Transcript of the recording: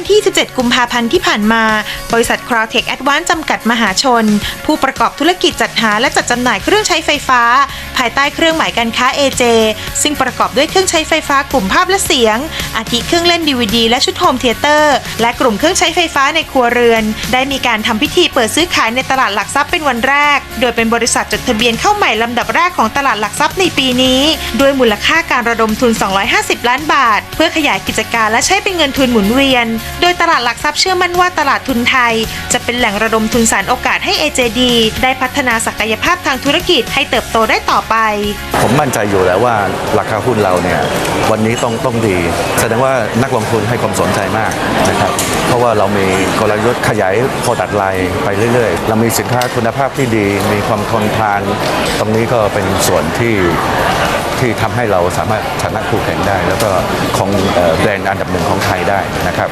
วันที่ 17 กุมภาพันธ์ที่ผ่านมา บริษัท Crowtech Advance จำกัดมหาชน ผู้ประกอบธุรกิจจัดหาและจัดจำหน่ายเครื่องใช้ไฟฟ้า ภายใต้เครื่องหมายการค้า AJ ซึ่งประกอบด้วยเครื่องใช้ไฟฟ้ากลุ่มภาพและเสียง อาทิเครื่องเล่น DVD และชุดโฮมเทเตอร์และกลุ่มเครื่องใช้ไฟฟ้าในครัวเรือน ได้มีการทำพิธีเปิดซื้อขายในตลาดหลักทรัพย์เป็นวันแรก โดยเป็นบริษัทจดทะเบียนเข้าใหม่ลำดับแรกของตลาดหลักทรัพย์ในปีนี้ ด้วยมูลค่าการระดมทุน 250 ล้านบาท เพื่อขยายกิจการและใช้เป็นเงินทุนหมุนเวียน โดยตลาดหลักทรัพย์เชื่อมั่นว่าตลาดทุนไทย จะเป็นแหล่งระดมทุนสารโอกาสให้ AJD ได้พัฒนาศักยภาพทางธุรกิจให้เติบโตได้ต่อไป ผมมั่นใจอยู่แล้วว่าราคาหุ้นเราเนี่ยวันนี้ต้องต้องดี แสดงว่านักลงทุนให้ความสนใจมากนะครับเพราะว่าเรามีกลยุทธ์ขยายโปรดักต์ไลน์ไปเรื่อย ๆ เรามีสินค้าคุณภาพที่ดี มีความทนทาน ตรงนี้ก็เป็นส่วนที่ที่ทำให้เราสามารถชนะคู่แข่งได้ แล้วก็ของแบรนด์อันดับหนึ่งของไทยได้นะครับ